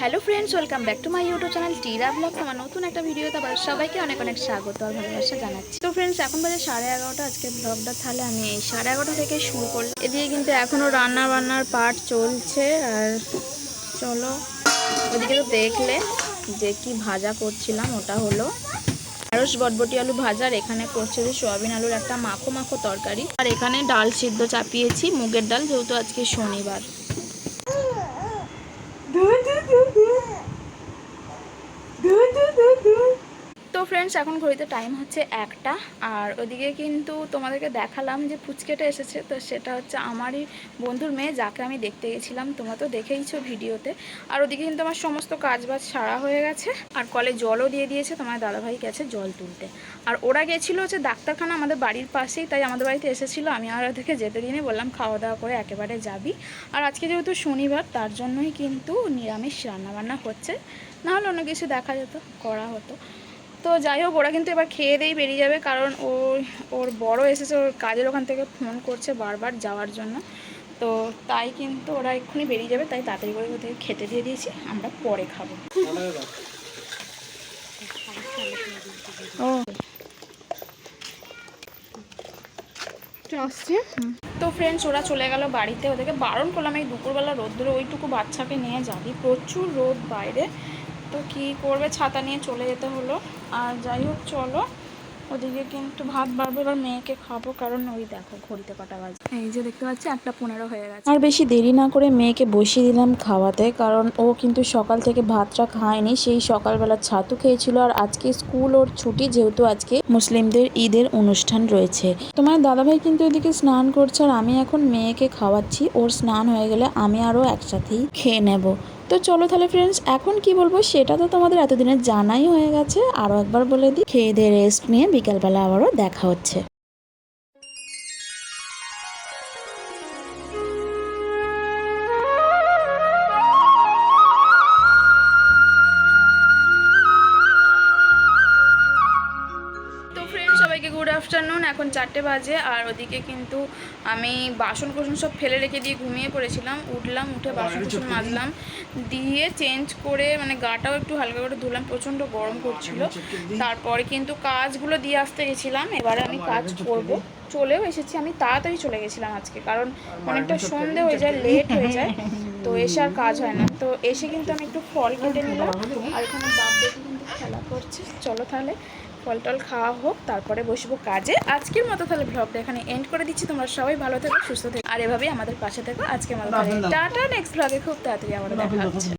Hello friends welcome back to my YouTube channel Tira vlogs আমার। নতুন একটা ভিডিওতে আবার সবাইকে অনেক অনেক স্বাগত আর ভালোবাসা জানাচ্ছি। তো ফ্রেন্ডস এখন বাজে সাড়ে এগারোটা আজকে ব্লগটা তাহলে আমি এই সাড়ে এগারোটা থেকে শুরু করলাম। এদিকে কিন্তু এখনও রান্না বান্নার পার্ট চলছে আর চলো ওদিকে তো দেখলে যে কি ভাজা করছিলাম ওটা হলো ঢেঁড়স বটবটি, আলু ভাজার, এখানে করছে যে সোয়াবিন আলুর একটা মাখো মাখো তরকারি। আর এখানে ডাল সিদ্ধ চাপিয়েছি, মুগের ডাল, যেহেতু আজকে শনিবার তো ফ্রেন্ডস এখন ঘড়িতে টাইম হচ্ছে একটা। আর ওদিকে কিন্তু তোমাদেরকে দেখালাম যে ফুচকেটা এসেছে, তো সেটা হচ্ছে আমারই বন্ধুর মেয়ে, যাকে আমি দেখতে গেছিলাম। তোমরা তো দেখেইছো ভিডিওতে। আর ওদিকে কিন্তু আমার সমস্ত কাজ বাজ সারা হয়ে গেছে। আর কলে জলও দিয়ে দিয়েছে, তোমার দাদাভাই গেছে জল তুলতে। আর ওরা গেছিল হচ্ছে ডাক্তারখানা আমাদের বাড়ির পাশেই, তাই আমাদের বাড়িতে এসেছিল। আমি আর ওদেরকে যেতে দিনে বললাম খাওয়া দাওয়া করে একেবারে যাবি। আর আজকে যেহেতু শনিবার, তার জন্যই কিন্তু নিরামিষ রান্নাবান্না হচ্ছে। নাহলে অন্য কিছু দেখা যেত, করা হতো। তো যাই হোক, ওরা কিন্তু এবার খেয়ে দিয়েই বেরিয়ে যাবে কারণ ও ওর বড় এসেছে, ওর কাজের ওখান থেকে ফোন করছে বারবার যাওয়ার জন্য। তো তাই কিন্তু ওরা এক্ষুনি বেরিয়ে যাবে, তাই তাড়াতাড়ি করে ওদেরকে খেতে দিয়ে দিয়েছি, আমরা পরে খাব। তো ফ্রেন্ডস ওরা চলে গেল বাড়িতে, ওদেরকে বারণ করলাম, এই দুপুরবেলা রোদ্দুরে ওইটুকু বাচ্চাকে নিয়ে যাবি। প্রচুর রোদ বাইরে। তো কি করবে? ছাতা নিয়ে চলে যেতে হলো। আর যাই হোক, চলো। ওদিকে কিন্তু ভাত বাড়বে, এবার মেয়েকে খাব, কারণ ওই দেখো ঘড়িতে কটা বাজে। এই যে দেখতে পাচ্ছি, একটা পনেরো হয়ে গেছে। আর বেশি দেরি না করে মেয়েকে বসিয়ে দিলাম খাওয়াতে, কারণ ও কিন্তু সকাল থেকে ভাতটা খায়নি। সেই সকালবেলা ছাতু খেয়েছিল, আর আজকে স্কুল ওর ছুটি, যেহেতু আজকে মুসলিমদের ঈদের অনুষ্ঠান রয়েছে। তোমার দাদাভাই কিন্তু এদিকে স্নান করছে, আর আমি এখন মেয়েকে খাওয়াচ্ছি। ওর স্নান হয়ে গেলে আমি আরও একসাথেই খেয়ে নেব। তো চলো তাহলে ফ্রেন্ডস এখন কি বলব সেটা তো তোমাদের এতদিনের জানাই হয়ে গেছে। আরও একবার বলে দিই, খেয়ে দিয়ে রেস্ট নিয়ে বিকালবেলা আবারও দেখা হচ্ছে। আফটারনুন এখন চারটে বাজে আর ওদিকে কিন্তু আমি বাসন কোসন সব ফেলে রেখে দিয়ে ঘুমিয়ে পড়েছিলাম। উঠলাম উঠে বাসন কোসন মাজলাম। দিয়ে চেঞ্জ করে মানে গাটাও একটু হালকা করে ধুলাম প্রচণ্ড গরম করছিল। তারপরে কিন্তু কাজগুলো দিয়ে আসতে গেছিলাম। এবারে আমি কাজ করব। চলেও এসেছি আমি তাড়াতাড়ি চলে গেছিলাম আজকে কারণ অনেকটা সন্ধে হয়ে যায় লেট হয়ে যায় তো এসে আর কাজ হয় না। তো এসে কিন্তু আমি একটু ফল কেটে নিলাম আর এখানে বাপ দেখে কিন্তু খেলা করছে। চলো তাহলে ফল টল খাওয়া হোক তারপরে বসবো কাজে। আজকের মতো তাহলে ব্লগটা এখানে এন্ড করে দিচ্ছি। তোমরা সবাই ভালো থেকো সুস্থ থেকো। আর এভাবেই আমাদের পাশে থেকো। আজকে মতো টাটা নেক্সট ব্লগে খুব তাড়াতাড়ি আমাদের দেখা হচ্ছে।